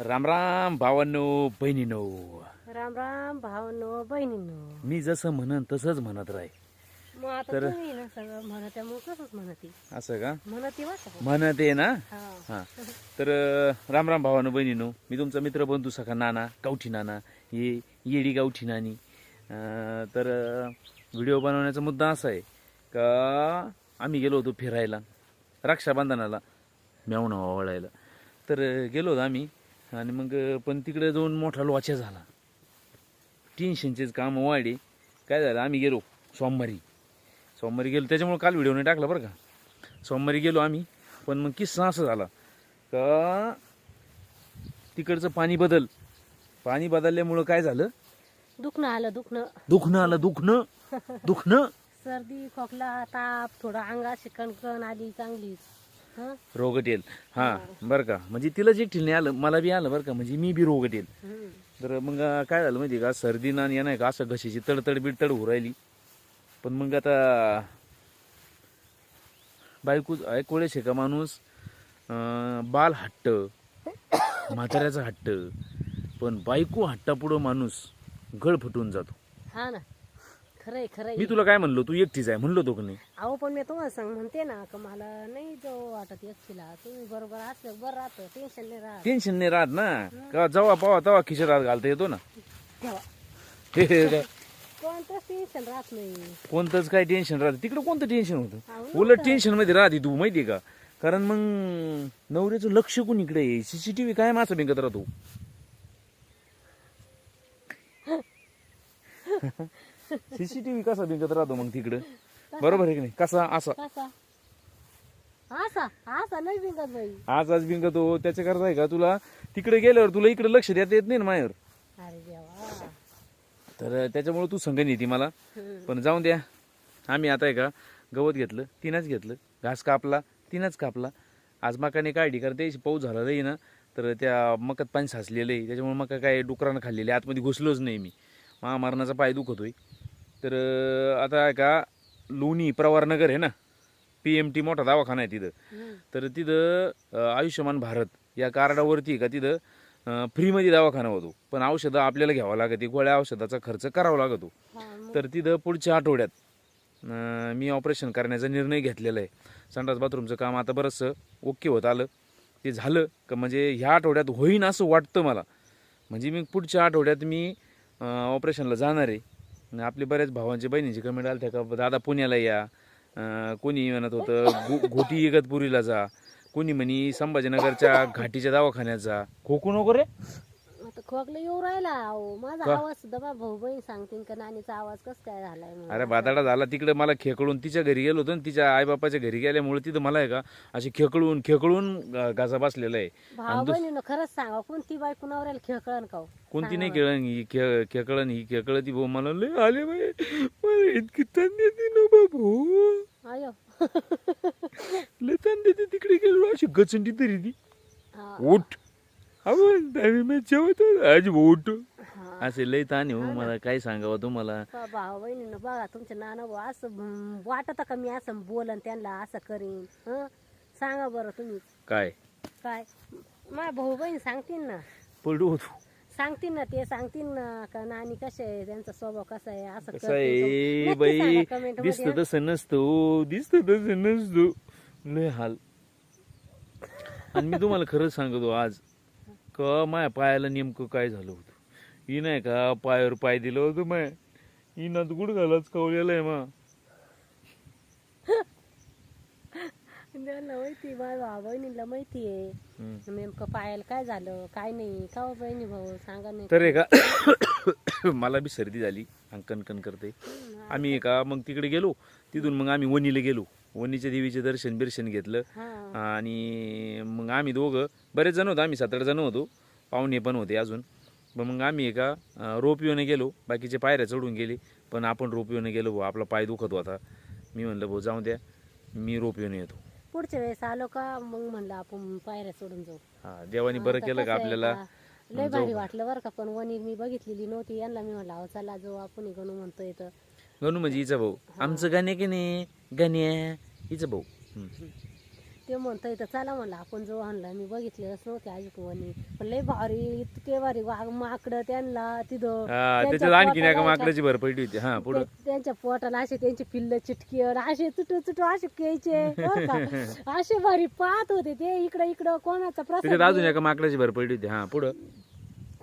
राम राम भावांनो बहिणीनो. राम राम भावनो बहिणीनो. मी जसं म्हणन तसंच म्हणत मग आता तर- तुम्ही ना सगळं म्हणत मग कसंच म्हणती? असं का? म्हणती वाटत म्हणत आहे ना? हा. हा. तर अं, राम राम भावानो बहिणीनो मी तुमचा मित्र बंधू सखा नाना गावठी नाना ये येडी गावठी नानी. अं, तर अं, व्हिडिओ बनवण्याचा मुद्दा असा आहे का आम्ही गेलो होतो फिरायला रक्षाबंधनाला मेवणा ओवाळायला. तर अं, गेलो होतो आम्ही. आणि मग पण तिकडे जाऊन मोठा लोचा झाला. टेन्शनचेच काम वाढे काय झालं? आम्ही गेलो सोमवारी. सोमवारी गेलो त्याच्यामुळे काल व्हिडिओ नाही टाकला बरं का. सोमवारी गेलो आम्ही पण मग किस्सा असं झाला का तिकडचं पाणी बदल. पाणी बदलल्यामुळं काय झालं? दुखणं आलं दुखणं. दुखणं आलं दुखणं. दुखणं. सर्दी खोकला ताप थोडा अंगात शिकणकण आली चांगलीच? रोगट येईल. हा बरं का. म्हणजे तिला जे नाही आलं मला बी आलं बरं का. म्हणजे मी बी रोगट येईल. तर मग काय झालं माहिती का? सर्दी ना या नाही का असं घशीची तडतड बिडतड होऊ राहिली. पण मग आता बायको ऐकवळे शे का माणूस बाल हट्ट म्हाताऱ्याचा हट्ट पण बायको हट्टापुढं माणूस गळ फुटून जातो. हा ना. खरंय खरंय. मी तुला काय म्हणलो? तू एकटीच आहे म्हणलो तो नाही अहो पण मी तुम्हाला सांग म्हणते ना का मला नाही जो वाटत एकटीला. तुम्ही बरोबर असलं बरं राहतं टेन्शन नाही राहत. टेन्शन नाही राहत ना? का जेव्हा पावा तेव्हा खिशात घालता येतो ना? तेव्हा हे हे काय, कोणतंच टेन्शन राहत नाही. कोणतंच काय टेन्शन राहतं तिकडं कोणतं टेन्शन होतं? अहो, उलट टेन्शनमध्ये राहते तू माहितीये का? कारण मग नवऱ्याचं लक्ष कोण इकडे सीसीटीव्ही काय मासा बिंकत राहतो. सीसीटीव्ही कसा बिंकत राहतो मग तिकडं? बरोबर आहे की नाही? कसा असा? कसा? असा असा नाही बिंगत बाई. आज आज बिंकतो त्याच्याकरता आहे का तुला? तिकडे गेल्यावर तुला इकडे लक्ष देता येत नाही ना अरे देवा. तर त्याच्यामुळे तू संग नेती मला. हं. पण जाऊन द्या. आम्ही आता आहे का गवत घेतलं तिनंच घेतलं. घास कापला तिनंच कापला. आज मकाने काढली कारण त्याची पाऊस झाला नाही ना. तर त्या मकात पाणी साचलेलं आहे. त्याच्यामुळे मका काय डुकरानं खाल्लेली. आतमध्ये घुसलोच नाही मी. महामारणाचा पाय दुखतोय तर अं, आता आहे का लोणी प्रवारनगर आहे ना पी एम टी मोठा दवाखाना आहे तिथं. तर तिथं आयुष्यमान भारत या कार्डावरती का तिथं फ्रीमध्ये दवाखाना होतो. पण औषधं आपल्याला घ्यावं लागते गोळ्या औषधाचा खर्च करावा लागतो तर तिथं पुढच्या आठवड्यात मी ऑपरेशन करण्याचा निर्णय घेतलेला आहे. संडास बाथरूमचं काम आता बरंचसं ओके होत आलं. ते झालं का म्हणजे ह्या आठवड्यात होईन असं वाटतं मला. म्हणजे मी पुढच्या आठवड्यात मी ऑपरेशनला जाणार आहे. आपले बऱ्याच भावांचे बहिणीचे कमेंट आल्या का दादा पुण्याला या. कोणी म्हणत होतं गो घोटी इगतपुरीला जा. कोणी म्हणी संभाजीनगरच्या घाटीच्या दवाखान्यात जा. खोकून वगैरे? खोकला येऊ राहिला अहो. माझा? आवाज सुद्धा माझा भाऊ बहीण सांगतील का नानीचा आवाज कस काय झालाय म्हणून. अरे बादाडा झाला तिकडे मला खेकळून तिच्या घरी गेलो होतो आणि तिच्या आईबापाच्या घरी गेल्यामुळे तिथं मला आहे का अशी खेकळून खेकळून गा- गाजा बसलेला आहे. भाऊ बहिणीनं खरंच सांगा कोणती बाई कुणावर खेळकळण का हो? कोणती नाही खेळण ही खे खेकळण ही खेकळ ती भाऊ मला लय आले बाई. मला इतकी ताण देते ना बाबू अयो लय ताण देते तिकडे गेलो अशी गचंडी तरी ती. हा, उठ. आज हा. असे लय ताण हो मला काय सांगावं तुम्हाला? बा- भाऊ बहिणीनं बघा तुमच्या नाना भाऊ असं वाटत का मी असं बोलन त्यांना असं करीन? हं? सांगा बरं तुम्ही. काय? काय? माझ्या भाऊ बहीण सांगतील ना? पडू सांगतील ना ते सांगतील ना का नानी कसे आहे त्यांचा स्वभाव कसा आहे असं कसं आहे बाई दिसत हं? तसं नसतं दिसत तसं नसतो. लय हाल. आणि मी तुम्हाला खरंच सांगतो आज का माझ्या पायाला नेमकं काय झालं होतं? ही नाही का पायावर पाय दिलं होतं माय? ही नात गुडघालाच कवलेलं आहे मा. त्यांना माहिती माझ्या भाऊ बहिणीला माहिती आहे. नेमकं पायाला काय झालं काय नाही? का हो बहिणी भाऊ? सांगा नाही. तर का मला बी सर्दी झाली. आणि कणकण करते. आम्ही का मग तिकडे गेलो. तिथून मग आम्ही वणीला गेलो. वणीच्या देवीचे दर्शन बिर्शन घेतलं आणि मग आम्ही दोघं बरेच जण होतो आम्ही सात आठ जण होतो. पाहुणे पण होते अजून. पण मग आम्ही एका अं, रोपयोने गेलो. बाकीचे पायऱ्या चढून गेले. पण आपण रोपयोने गेलो भाऊ. आपला पाय दुखत होता. मी म्हणलं भाऊ जाऊ द्या. मी रोपयोने येतो. पुढच्या वेळेस आलो का मग म्हणलं आपण पायऱ्या सोडून जाऊ. हा देवानी बरं केलं का आपल्याला? लय भारी वाटलं बरं का पण वनी मी बघितलेली नव्हती. यांना मी म्हणलं अहो चला जाऊ आपण गणू म्हणतोय तर. गणू म्हणजे हिचा भाऊ. आमचं गाणे की नाही? गाण्या हिचा भाऊ. ते म्हणतं इथं चला म्हणलं आपण जो आणला मी बघितलेलंच नव्हते अजित वनी पण लय भारी इतके भारी वाघ माकडं त्यांना तिथं. हा त्यांच्या त्याच्यात आणखीन एका पोटाला माकडाची भर पडली होती. हा पुढं. त्यांच्या पोटाला असे त्यांचे पिल्ल चिटकीवर असे तुटू तुटू असे क्यायचे बरं का? असे भारी पाहत होते ते इकडं इकडं कोणाचा त्याच्यात प्रसाद अजून घे, एका माकडाची भर पडली होती. हा पुढं.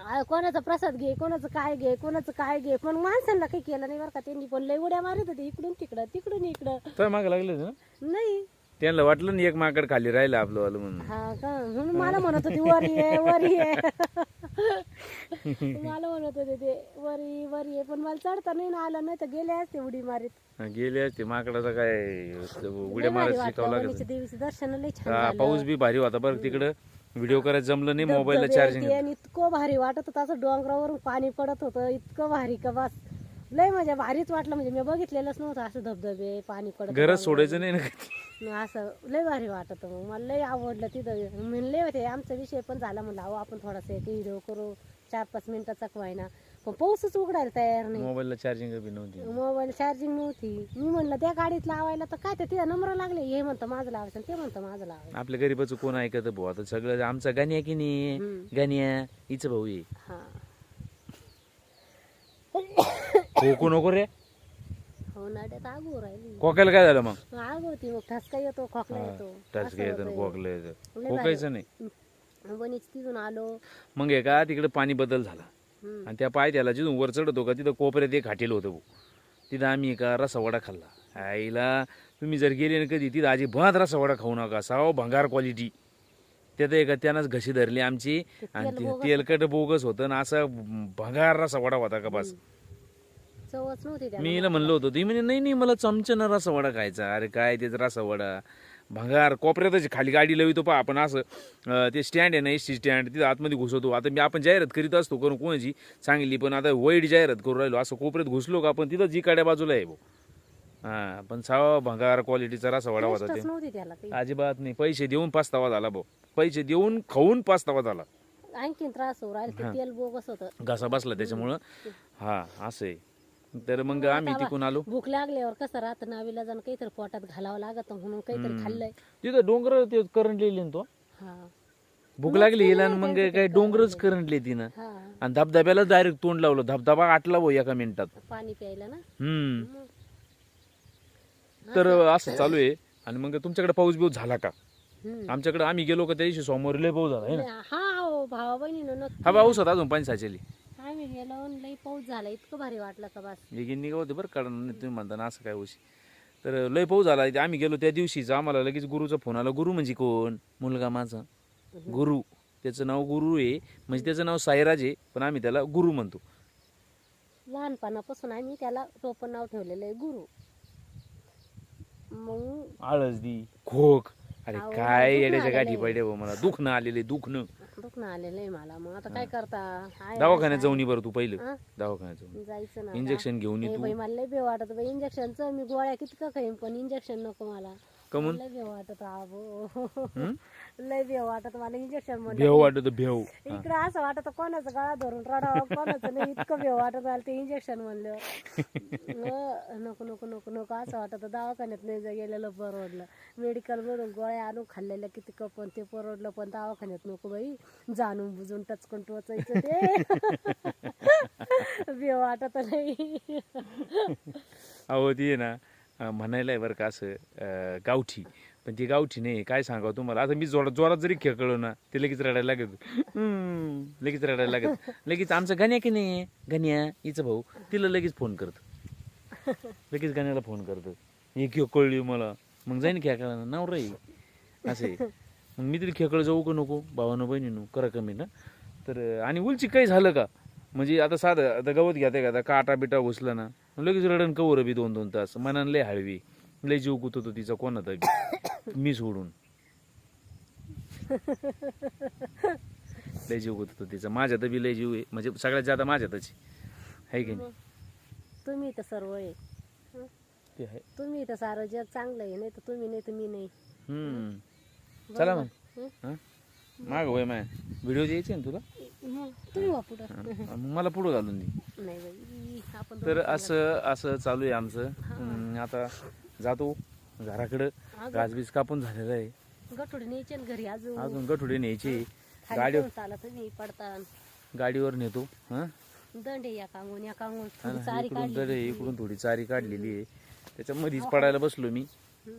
आ, कोणाचा प्रसाद घे कोणाचं काय घे कोणाचं काय घे. पण माणसांना काही केलं नाही बरं का त्यांनी पण लय उड्या मारत होते इकडून तिकडं तिकडून इकडं. तर मागं लागले ना? नाही. त्यांना वाटलं ना एक माकड खाली राहिलं आपलं वालं म्हणून. हा का? म्हणून मला म्हणत होती वर ये वर ये. मला म्हणत होते ते वर वर ये. पण मला चढता नाही ना आलं नाही तर गेले असते उडी मारीत. हा, गेले असते. माकडाचा काय उड्या मारायला वाटलं शिकावं लागत देवीचं दर्शन लय छान हा, पाऊस बी भारी होता बरं तिकडं. व्हिडिओ करायला जमलं नाही मोबाईलला धबधबे चार्जिंग आणि इतकं भारी वाटत होतं असं डोंगरावरून पाणी पडत होतं इतकं भारी का बस. लय म्हणजे भारीच वाटलं. म्हणजे मी बघितलेलंच नव्हतं असं धबधबे पाणी पडत गरज सोडायचं नाही ना असं लय भारी वाटत मग. मला लय आवडलं तिथं. म्हणले होते. आमचा विषय पण झाला म्हणलं अहो आपण थोडासा एक व्हिडिओ करू. चार पाच मिनिटाचा व्हायना पण पाऊसच उघडायला तयार नाही. मोबाईलला चार्जिंग बी नव्हती. मोबाईल चार्जिंग नव्हती. मी म्हणलं त्या गाडीत लावायला तर काय ते तिला नंबर लागले. हे म्हणतं माझं लावायचं ते म्हणतं माझं लावायचं आपल्या गरीबाचं कोण ऐकत भाऊ? आता सगळं आमचा गाण्या की नाही. गाण्या हिचं भाऊ हा. खोकू नको रे? हो आगू राहिली. खोकायला काय झालं मग? आग होती मग ठसका येतो खोकला येतो टच असं घ्यायचं होतंय. खोकलं यायचं लय खोकायचं नाही. भारी. वणीच तिथून आलो. मग आहे का तिकडे पाणी बदल झाला. हम्म. आणि त्या पाय त्याला जिथून वर चढतो का तिथं कोपऱ्यात एक हाटेल होतं भाऊ तिथं आम्ही एका रसावडा खाल्ला. आईला तुम्ही जर गेले ना कधी तिथं अजिबात रसावडा खाऊ नका साव भंगार क्वालिटी त्यात एका त्यानंच घशी धरली आमची. आणि ते तेलकट बोगस होतं ना असं भंगार रसावडा होता का बस. चवच नव्हती त्याला. मी हिला म्हणलं होतं ती म्हणे नाही नाही मला चमच्यानं रसावडा खायचा. अरे काय त्याचा रसावडा भंगार कोपऱ्यातच खाली गाडी लावितो पहा आपण असं अं, ते स्टँड आहे ना एस टी स्टँड तिथं आतमध्ये घुसवतो. आता मी आपण जाहिरात करीत असतो करून कोणाची सांगितली पण आता वाईट जाहिरात करू राहिलो असं कोपऱ्यात घुसलो का आपण तिथं जी काड्या बाजूला आहे भाऊ. हा पण सावा भंगार क्वालिटीचा रसावडा होता टेस्टच ते. नव्हती त्याला काही अजिबात नाही पैसे देऊन पाचतावा झाला भाऊ. पैसे देऊन खाऊन पाचतावा झाला. आणखीन त्रास होऊ राहिला ते तेल बोगस होत. घासा बसला त्याच्यामुळं. हा असं आहे. तर मग आम्ही तिकून आलो. भूक लागल्यावर कसं राहतं नावीला जाणं काहीतरी पोटात घालावं लागत म्हणून काहीतरी खाल्लंय. तिथं डोंगर ते करंट लिहिले ना तो. हा. भूक लागली हिला आणि मग काय डोंगरच करंटले तिनं हा. आणि धबधब्याला डायरेक्ट तोंड लावलं. धबधबा आटला भाऊ एका मिनिटात. पाणी प्यायला ना? हम्म. तर असं चालू आहे. आणि मग तुमच्याकडे पाऊस बिऊस झाला का? हम्म. आमच्याकडे आम्ही गेलो का त्या दिवशी सोमवार लय पाऊस झाला है ना? हा हो भावा बहिणीनं नक्की. हा पाऊस होता अजून पाणी साचेली आम्ही गेलो आणि लई पाऊस झाला इतकं भारी वाटलं का बस. एक निघा होते बरं कारण नाही तुम्ही म्हणता ना असं काय उशी तर लय पाऊस झाला इथे आम्ही गेलो त्या दिवशीच. आम्हाला लगेच गुरुचा फोन आला. गुरु म्हणजे कोण? मुलगा माझा. गुरु. त्याचं नाव गुरु आहे. म्हणजे त्याचं नाव साईराज आहे पण आम्ही त्याला गुरु म्हणतो. लहानपणापासून आम्ही त्याला टोपण नाव ठेवलेलं आहे गुरु. मग आळसदी खोक. अरे काय येड्याच्या गाठी पडल्या भाऊ मला. दुखणं आलेले दुखणं. दुखणं आलेलं आहे मला. मग आता काय करता? आहे दवाखान्यात जाऊन ये बरं तू पहिलं. हा? दवाखान्यात जाऊन जायचं ना इंजेक्शन घेऊन ये तू. बाई मला लय भेव वाटत बाई इंजेक्शनचं मी गोळ्या कितकं खाईन पण इंजेक्शन नको मला. कमून? लय भेव वाटत आबो? लय भेव वाटत मला इंजेक्शन म्हणलं भेव वाटत भेव. इकडे असं वाटत कोणाचं गळा धरून रडावं कोणाचं नाही इतकं भेव वाटत मला ते इंजेक्शन म्हणलं अं, नको नको नको नको असं वाटत. दवाखान्यात नाही जा गेलेलं परवडलं. मेडिकल मधून गोळ्या आणून खाल्लेल्या किती पण ते परवडलं पण दवाखान्यात नको बाई. जाणून बुजून टचकन टोचायचं ते. भेव वाटत नाही. अहो ती आहे ना म्हणायला आहे बरं का असं गावठी. पण ती गावठी नाही काय सांगावं तुम्हाला? आता मी जोरात जोरात जरी खेळलो ना ते लगेच रडायला लागत लगेच रडायला लागत लगेच आमचं गण्या की नाही? गण्या हिचं भाऊ तिला लगेच फोन करत. लगेच गण्याला फोन करत. हे खेकळली मला. मग जाईन खेळायला नाव राही असे मग मी तरी खेकळ जाऊ का नको? भावानं बहिणीनं करा कमी ना. तर आणि उलची काही झालं का? म्हणजे आता साधं आता गवत घ्या का? आता काटा बिटा घुसला ना लगेच रडण कवर बी दोन दोन तास. मनानं लय हळवी. लय जीव गुत होतो तिचा कोणाचा बी. मी सोडून. लय जीव गुत होतो तिचा माझ्यात बी लय जीव आहे. म्हणजे सगळ्यात जादा माझ्यातच आहे. की नाही? तुम्ही तर सर्व आहे. ते आहे. तुम्ही तर सारं जग चांगलं आहे नाही तर तुम्ही नाही तर मी नाही. हम्म. चला मग. हं? माग वय माय. व्हिडिओ द्यायचे ना तुला? तुम्ही वा पुढं? मग मला पुढं घालून दे. नाही बाई आपण तर असं असं चालू आहे आमचं. हम्म, आता जातो घराकडं. गाजबीज कापून झालेलं आहे. गठुडे न्यायचे ना घरी अजून. अजून गठुडे न्यायचे. खाली गाडी कोण चालत नाही पडता गाडीवर नेतो हा. दंडे या कांगून या कांगून चारी इकडून काढली तर इकडून थोडी चारी काढलेली आहे. त्याच्यामध्येच पडायला बसलो मी.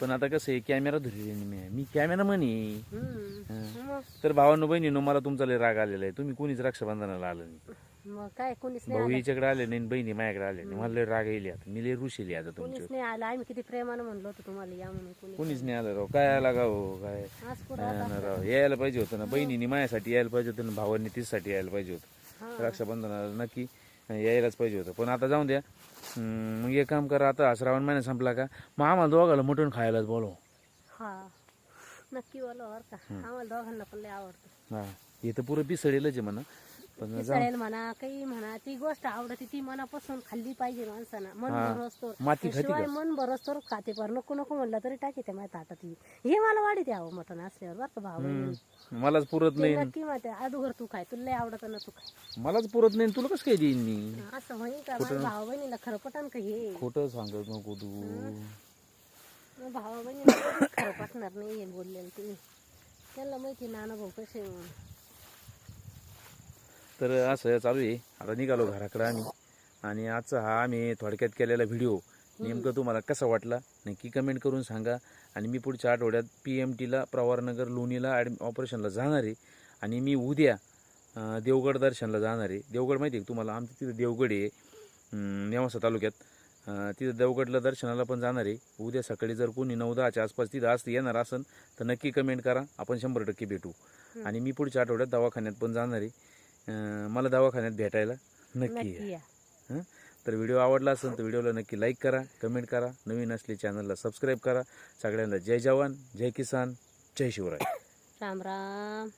पण आता कसं आहे कॅमेरा धरले मी. मी कॅमेरा म्हणे. मग? तर भावांनो बहिणीनो मला तुमचा लय राग आलेला आहे. तुम्ही कोणीच रक्षाबंधनाला आलं नाही. मग काय कोणीच नाही भाऊ आलं? हिच्याकडे आले नाही आणि बहिणी माझ्याकडे आले नाही. मला लय राग येईल आता मी लय रुशेली आता तुमच्या कोणीच नाही आलं. आम्ही किती प्रेमानं म्हणलो होतो तुम्हाला या म्हणून कोणी कोणीच नाही आलं राव. काय आला का हो? काय? आज पुढं नाही ना राव. यायला पाहिजे होतं ना. बहिणीने माझ्यासाठी यायला पाहिजे होतं ना भावांनी तिच्यासाठी यायला पाहिजे होतं. हा. रक्षाबंधनाला नक्की. यायलाच पाहिजे होतं. पण आता जाऊन द्या. मग एक काम करा आता श्रावण महिना संपला का? मग आम्हाला दोघाला मटण खायलाच बोलव. हा. नक्की बोला बरं का. आम्हाला दोघांना पण लय आवडतं. हा. हे तर पुरं पिसळेलच आहे म्हणा. पण म्हणा काही म्हणा ती गोष्ट आवडते ती मनापासून खाल्ली पाहिजे माणसानं. मन हा. भरवस्तोर माती खाती शिवाय का? मन भरवस्तोर खाते पर नको नको म्हणलं तरी टाकी त्या माझ्या ताटात ही. हे मला वाढीत यावं मटण असल्यावर बरं का भाऊ? बहिणी. मलाच पुरत ते नाही नक्की माहिती अदुगर तू खाय तुला लय आवडत ना तू खाय. मलाच पुरत नाही तुला कसं काय देईन मी? असं होईल का माझ्या भाऊ बहिणीला खरं पटन का हे? खोटं सांगत नको तू. भावा बहिणीला खरं पटणार नाही हे बोललेलं तुम्ही त्यांना माहिती नाना भाऊ कसे आहे म्हणून. तर असं चालू आहे. आता निघालो घराकडे आम्ही. आणि आजचा हा आम्ही थोडक्यात केलेला व्हिडिओ नेमकं तुम्हाला कसा वाटला? नक्की कमेंट करून सांगा. आणि मी पुढच्या आठवड्यात पी एम टीला प्रवारनगर लोणीला ॲड ऑपरेशनला जाणार आहे. आणि मी उद्या देवगड दर्शनला जाणार आहे. देवगड माहिती आहे तुम्हाला? आमच्या तिथं देवगड आहे. नेवासा तालुक्यात. तिथं देवगडला दर्शनाला पण जाणार आहे. उद्या सकाळी जर कोणी नऊ दहाच्या आसपास तिथं असं येणार असेल तर नक्की कमेंट करा. आपण शंभर टक्के भेटू. आणि मी पुढच्या आठवड्यात दवाखान्यात पण जाणार आहे. मला दवाखान्यात भेटायला नक्की या. हं? तर व्हिडिओ आवडला असेल तर व्हिडिओला नक्की लाईक करा कमेंट करा. नवीन असले चॅनलला सबस्क्राईब करा. सगळ्यांना जय जवान जय किसान जय शिवराय. राम राम.